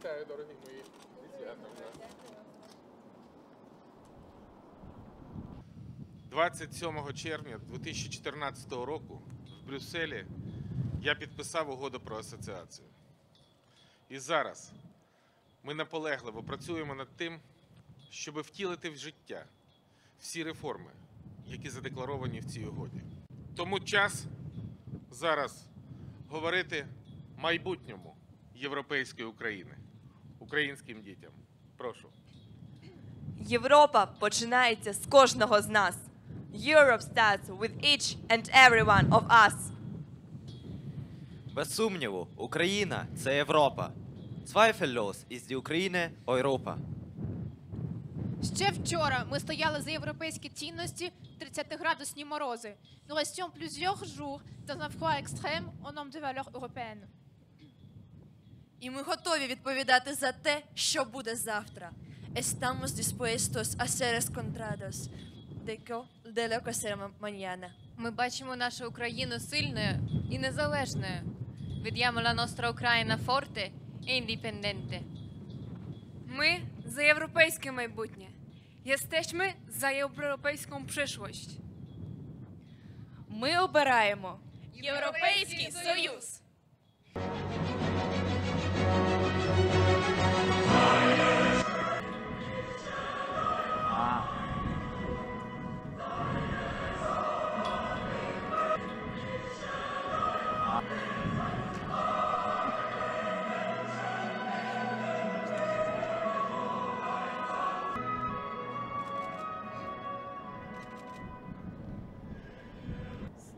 Вітаю, дорогі мої. Зі святом 27 червня 2014 року в Брюсселі я підписав угоду про асоціацію. І зараз ми наполегливо працюємо над тим, щоб втілити в життя всі реформи, які задекларовані в цій угоді. Тому час зараз говорити майбутньому європейської України, українським дітям. Прошу. Європа починається з кожного з нас. Europe starts with each and every one of us. Без сумніву, Україна це Європа. Zweifellos ist die Ukraine Europa. Ще вчора ми стояли за європейські цінності 30-градусні морози. Nous restions plusieurs jours dans un froid extrême au nom des valeurs européennes. І ми готові відповідати за те, що буде завтра. Estamos dispuestos a ser co- de lo que será mañana. Ми бачимо нашу Україну сильною і незалежною. Vediamo la nostra Ucraina forte e indipendente. Ми за європейське майбутнє. Jesteśmy за європейську przyszłość. Ми обираємо Європейський Союз!